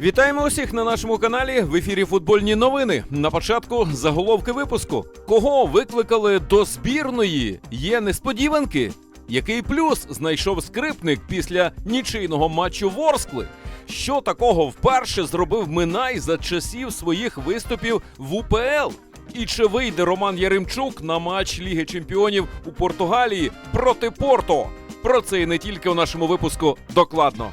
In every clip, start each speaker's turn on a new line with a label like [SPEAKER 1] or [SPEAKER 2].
[SPEAKER 1] Вітаємо усіх на нашому каналі в ефірі Футбольні новини. На початку заголовки випуску. Кого викликали до збірної? Є несподіванки. Який плюс знайшов скрипник після нічийного матчу Ворскли? Що такого вперше зробив Минай за часів своїх виступів в УПЛ? І чи вийде Роман Яремчук на матч Ліги Чемпіонів у Португалії проти Порто? Про це і не тільки у нашому випуску докладно.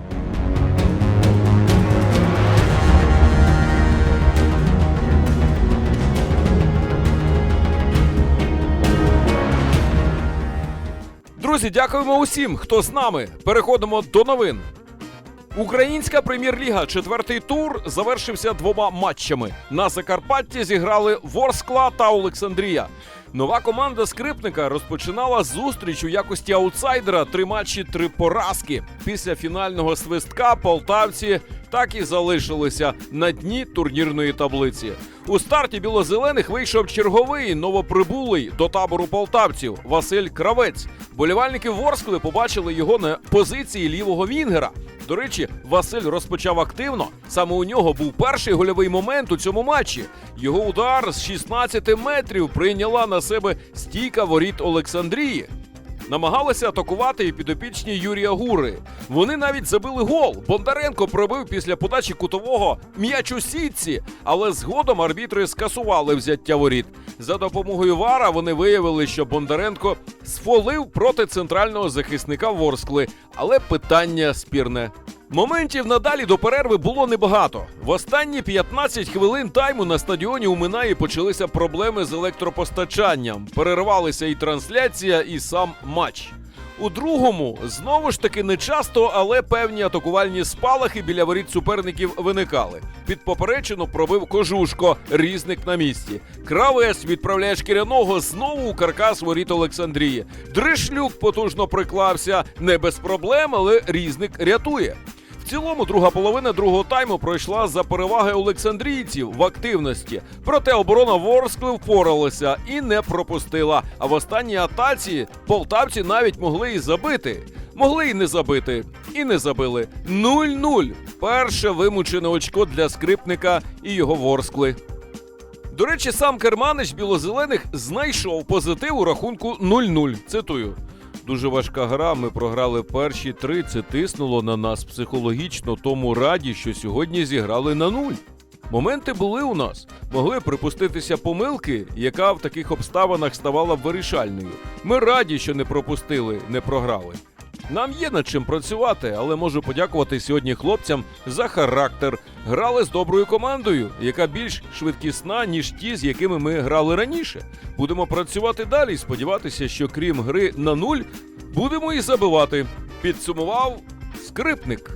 [SPEAKER 1] Друзі, дякуємо усім, хто з нами. Переходимо до новин. Українська прем'єр-ліга, четвертий тур, завершився двома матчами. На Закарпатті зіграли Ворскла та Олександрія. Нова команда скрипника розпочинала зустріч у якості аутсайдера три матчі, три поразки. Після фінального свистка полтавці так і залишилися на дні турнірної таблиці. У старті білозелених вийшов черговий новоприбулий до табору полтавців Василь Кравець. Болівальники Ворскли побачили його на позиції лівого вінгера. До речі, Василь розпочав активно. Саме у нього був перший гольовий момент у цьому матчі. Його удар з 16 метрів прийняла на себе стійка воріт Олександрії. Намагалися атакувати і підопічні Юрія Гури. Вони навіть забили гол. Бондаренко пробив після подачі кутового м'яч у сітці, але згодом арбітри скасували взяття воріт. За допомогою Вара вони виявили, що Бондаренко сфолив проти центрального захисника Ворскли, але питання спірне. Моментів надалі до перерви було небагато. В останні 15 хвилин тайму на стадіоні у Минаї почалися проблеми з електропостачанням. Перервалися і трансляція, і сам матч. У другому знову ж таки не часто, але певні атакувальні спалахи біля воріт суперників виникали. Під поперечину пробив кожушко, різник на місці. Кравець відправляє шкіряного знову у каркас воріт Олександрії. Дришлюк потужно приклався, не без проблем, але різник рятує. В цілому, друга половина другого тайму пройшла за переваги олександрійців в активності. Проте оборона Ворскли впоралася і не пропустила. А в останній атаці полтавці навіть могли і забити. Могли і не забити. І не забили. 0-0. Перше вимучене очко для скрипника і його Ворскли. До речі, сам керманич білозелених знайшов позитив у рахунку 0-0. Цитую. Дуже важка гра. Ми програли перші три. Це тиснуло на нас психологічно, тому раді, що сьогодні зіграли на нуль. Моменти були у нас. Могли припуститися помилки, яка в таких обставинах ставала вирішальною. Ми раді, що не пропустили, не програли. Нам є над чим працювати, але можу подякувати сьогодні хлопцям за характер. Грали з доброю командою, яка більш швидкісна, ніж ті, з якими ми грали раніше. Будемо працювати далі. і Сподіватися, що крім гри на нуль, будемо і забивати. Підсумував скрипник.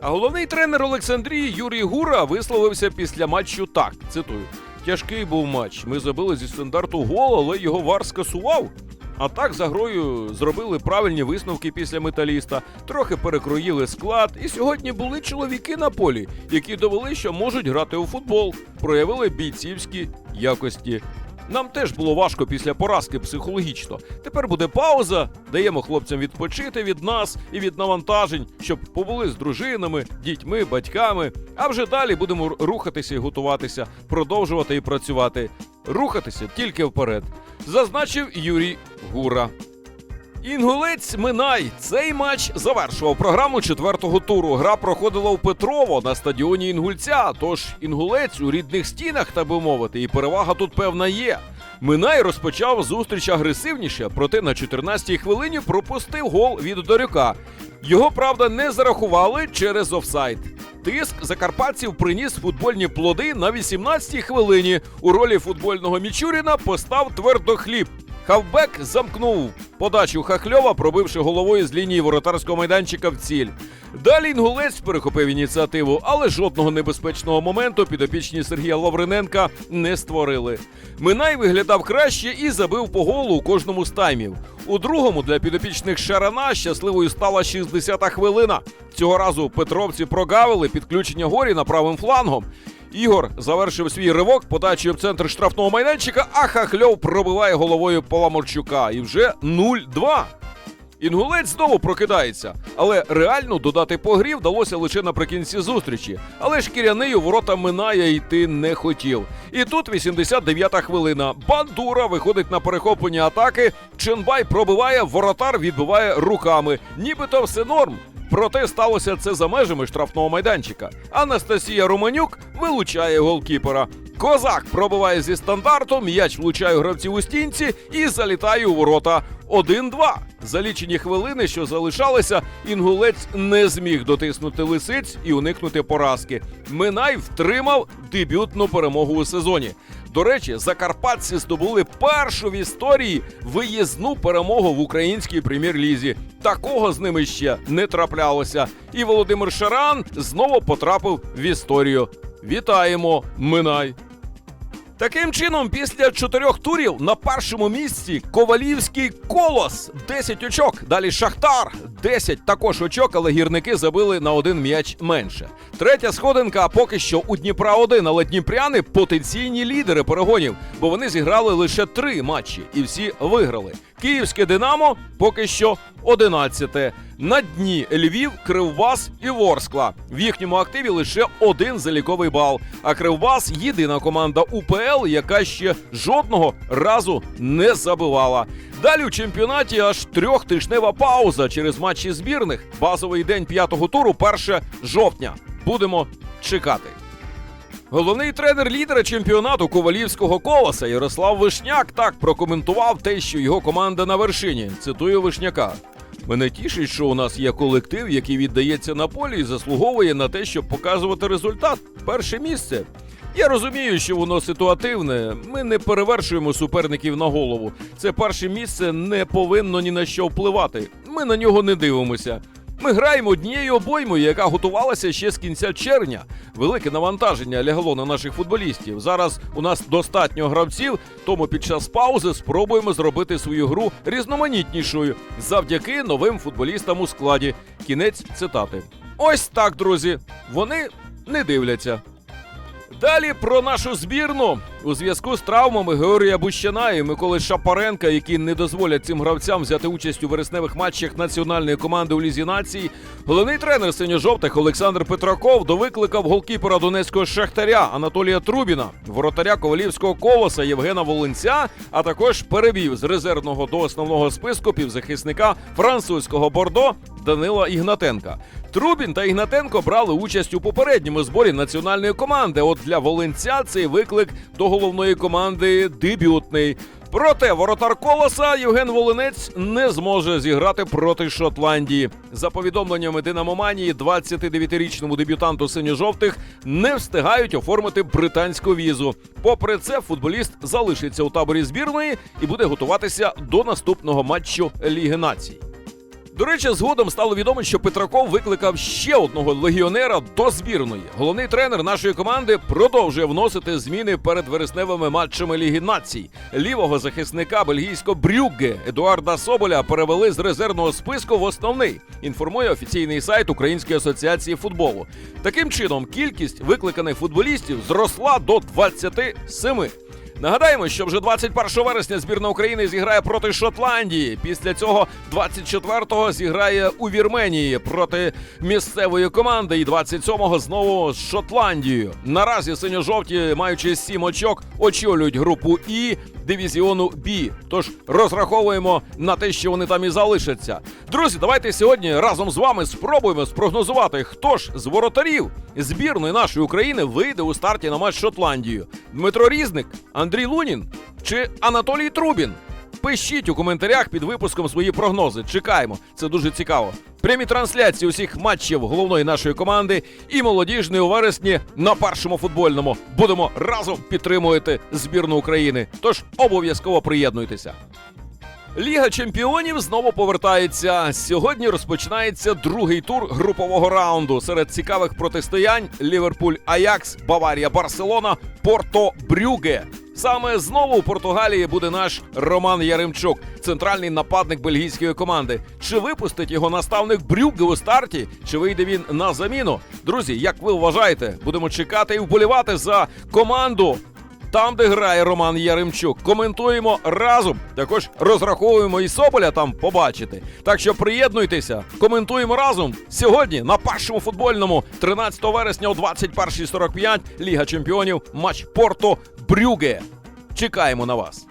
[SPEAKER 1] А головний тренер Олександрії Юрій Гура висловився після матчу так. Цитую: тяжкий був матч. Ми забили зі стандарту гол, але його вар скасував. А так за грою зробили правильні висновки після металіста, трохи перекроїли склад, і сьогодні були чоловіки на полі, які довели, що можуть грати у футбол, проявили бійцівські якості. Нам теж було важко після поразки психологічно. Тепер буде пауза, даємо хлопцям відпочити від нас і від навантажень, щоб побули з дружинами, дітьми, батьками. А вже далі будемо рухатися і готуватися, продовжувати і працювати. Рухатися тільки вперед, зазначив Юрій Гура. Інгулець Минай. Цей матч завершував програму четвертого туру. Гра проходила у Петрово на стадіоні Інгульця. Тож інгулець у рідних стінах, так би мовити, і перевага тут певна є. Минай розпочав зустріч агресивніше, проте на 14-й хвилині пропустив гол від Дорюка. Його, правда, не зарахували через офсайд. Тиск закарпатців приніс футбольні плоди на 18-й хвилині. У ролі футбольного Мічуріна постав твердохліб. Хавбек замкнув подачу Хахльова, пробивши головою з лінії воротарського майданчика в ціль. Далі інгулець перехопив ініціативу, але жодного небезпечного моменту підопічні Сергія Лавриненка не створили. Минай виглядав краще і забив по голу у кожному з таймів. У другому для підопічних Шарана щасливою стала 60-та хвилина. Цього разу петровці прогавили підключення горіна правим флангом. Ігор завершив свій ривок подачею в центр штрафного майданчика, а Хахльов пробиває головою Паламорчука. І вже 0-2. Інгулець знову прокидається, але реально додати по грі вдалося лише наприкінці зустрічі. Але шкіряний у ворота минає йти не хотів. І тут 89-та хвилина. Бандура виходить на перехоплення атаки. Ченбай пробиває, воротар відбиває руками. Нібито все норм. Проте сталося це за межами штрафного майданчика. Анастасія Романюк вилучає голкіпера. Козак пробиває зі стандарту, м'яч влучає у гравців у стінці і залітає у ворота. 1-2. За лічені хвилини, що залишалися, інгулець не зміг дотиснути лисиць і уникнути поразки. Минай втримав дебютну перемогу у сезоні. До речі, закарпатці здобули першу в історії виїзну перемогу в українській прем'єр-лізі. Такого з ними ще не траплялося. І Володимир Шаран знову потрапив в історію. Вітаємо, Минай! Таким чином, після чотирьох турів на першому місці Ковалівський колос 10 очок. Далі Шахтар 10 також очок, але гірники забили на один м'яч менше. Третя сходинка поки що у Дніпра 1 але дніпряни потенційні лідери перегонів, бо вони зіграли лише три матчі і всі виграли. Київське Динамо поки що 11. На дні Львів, Кривбас і Ворскла. В їхньому активі лише один заліковий бал. А Кривбас єдина команда УПЛ, яка ще жодного разу не забивала. Далі у чемпіонаті аж трьохтижнева пауза через матчі збірних. Базовий день п'ятого туру 1 жовтня. Будемо чекати. Головний тренер лідера чемпіонату Ковалівського колоса Ярослав Вишняк так прокоментував те, що його команда на вершині. Цитую Вишняка. Мене тішить, що у нас є колектив, який віддається на полі і заслуговує на те, щоб показувати результат. Перше місце. Я розумію, що воно ситуативне. Ми не перевершуємо суперників на голову. Це перше місце не повинно ні на що впливати. Ми на нього не дивимося. Ми граємо однією обоймою, яка готувалася ще з кінця червня. Велике навантаження лягло на наших футболістів. Зараз у нас достатньо гравців, тому під час паузи спробуємо зробити свою гру різноманітнішою завдяки новим футболістам у складі. Кінець цитати. Ось так, друзі. Вони не дивляться. Далі про нашу збірну у зв'язку з травмами Георгія Бущана і Миколи Шапаренка, які не дозволять цим гравцям взяти участь у вересневих матчах національної команди у Лізі націй. Головний тренер синьо-жовтих Олександр Петраков довикликав голкіпера донецького шахтаря Анатолія Трубіна, воротаря ковалівського колоса Євгена Волинця, а також перевів з резервного до основного списку півзахисника французького бордо Данила Ігнатенка. Трубін та Ігнатенко брали участь у попередньому зборі національної команди. От для Волинця цей виклик до головної команди дебютний. Проте воротар колоса Євген Волинець не зможе зіграти проти Шотландії. За повідомленнями Динамоманії, 29-річному дебютанту синьо-жовтих не встигають оформити британську візу. Попри це, футболіст залишиться у таборі збірної і буде готуватися до наступного матчу Ліги націй. До речі, згодом стало відомо, що Петраков викликав ще одного легіонера до збірної. Головний тренер нашої команди продовжує вносити зміни перед вересневими матчами Ліги націй. Лівого захисника бельгійського Брюгге Едуарда Соболя перевели з резервного списку в основний. Інформує офіційний сайт Української асоціації футболу. Таким чином, кількість викликаних футболістів зросла до 27. Нагадаємо, що вже 21 вересня збірна України зіграє проти Шотландії. Після цього 24-го зіграє у Вірменії проти місцевої команди. І 27-го знову з Шотландією. Наразі синьо-жовті, маючи 7 очок, очолюють групу І дивізіону Б. Тож розраховуємо на те, що вони там і залишаться. Друзі, давайте сьогодні разом з вами спробуємо спрогнозувати, хто ж з воротарів збірної нашої України вийде у старті на матч з Шотландією. Дмитро Різник, Андрій Лунін чи Анатолій Трубін. Пишіть у коментарях під випуском свої прогнози. Чекаємо, це дуже цікаво. Прямі трансляції усіх матчів головної нашої команди і молодіжної у вересні на першому футбольному. Будемо разом підтримувати збірну України. Тож обов'язково приєднуйтеся. Ліга чемпіонів знову повертається. Сьогодні розпочинається другий тур групового раунду серед цікавих протистоянь Ліверпуль Аякс, Баварія, Барселона, Порто Брюге. Саме знову у Португалії буде наш Роман Яремчук, центральний нападник бельгійської команди. Чи випустить його наставник Брюге у старті, чи вийде він на заміну? Друзі, як ви вважаєте, будемо чекати і вболівати за команду там, де грає Роман Яремчук. Коментуємо разом. Також розраховуємо і Соболя там побачити. Так що приєднуйтеся, коментуємо разом сьогодні на першому футбольному 13 вересня о 21.45 Ліга Чемпіонів. Матч Порто Брюге. Чекаємо на вас.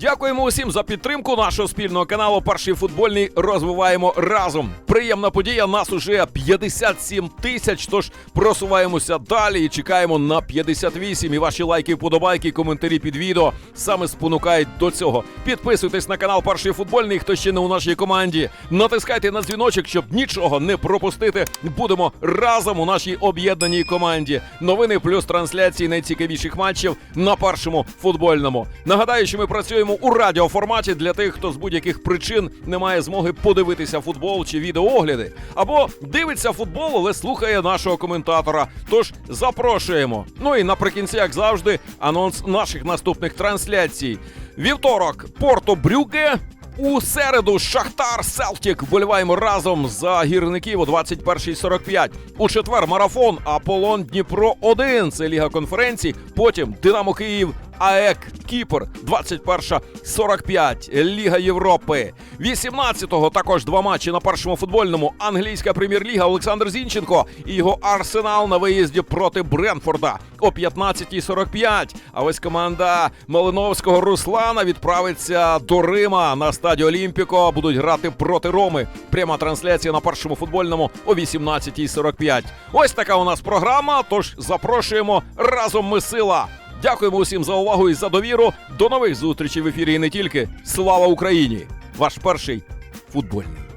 [SPEAKER 1] Дякуємо усім за підтримку нашого спільного каналу. Перший футбольний розвиваємо разом. Приємна подія. Нас уже 57 тисяч. Тож просуваємося далі і чекаємо на 58. І ваші лайки, вподобайки, коментарі під відео саме спонукають до цього. Підписуйтесь на канал Перший футбольний. Хто ще не у нашій команді. Натискайте на дзвіночок, щоб нічого не пропустити. Будемо разом у нашій об'єднаній команді. Новини плюс трансляції найцікавіших матчів на першому футбольному. Нагадаю, що ми працюємо у радіоформаті для тих, хто з будь-яких причин не має змоги подивитися футбол чи відеоогляди, або дивиться футбол, але слухає нашого коментатора. Тож запрошуємо. Ну і наприкінці, як завжди, анонс наших наступних трансляцій. Вівторок Порто Брюге. У середу Шахтар Селтік вболіваємо разом за гірників о 21.45. У четвер марафон Аполлон Дніпро 1 Це Ліга конференцій. Потім Динамо Київ. АЕК Кіпр 21.45 Ліга Європи. 18-го також два матчі на першому футбольному. Англійська прем'єр-ліга Олександр Зінченко і його арсенал на виїзді проти Бренфорда о 15.45. А ось команда Малиновського Руслана відправиться до Рима на стадіо Олімпіко. Будуть грати проти Роми. Пряма трансляція на першому футбольному о 18.45. Ось така у нас програма. Тож запрошуємо разом ми сила. Дякуємо усім за увагу і за довіру. До нових зустрічей в ефірі і не тільки. Слава Україні! Ваш перший футбольний.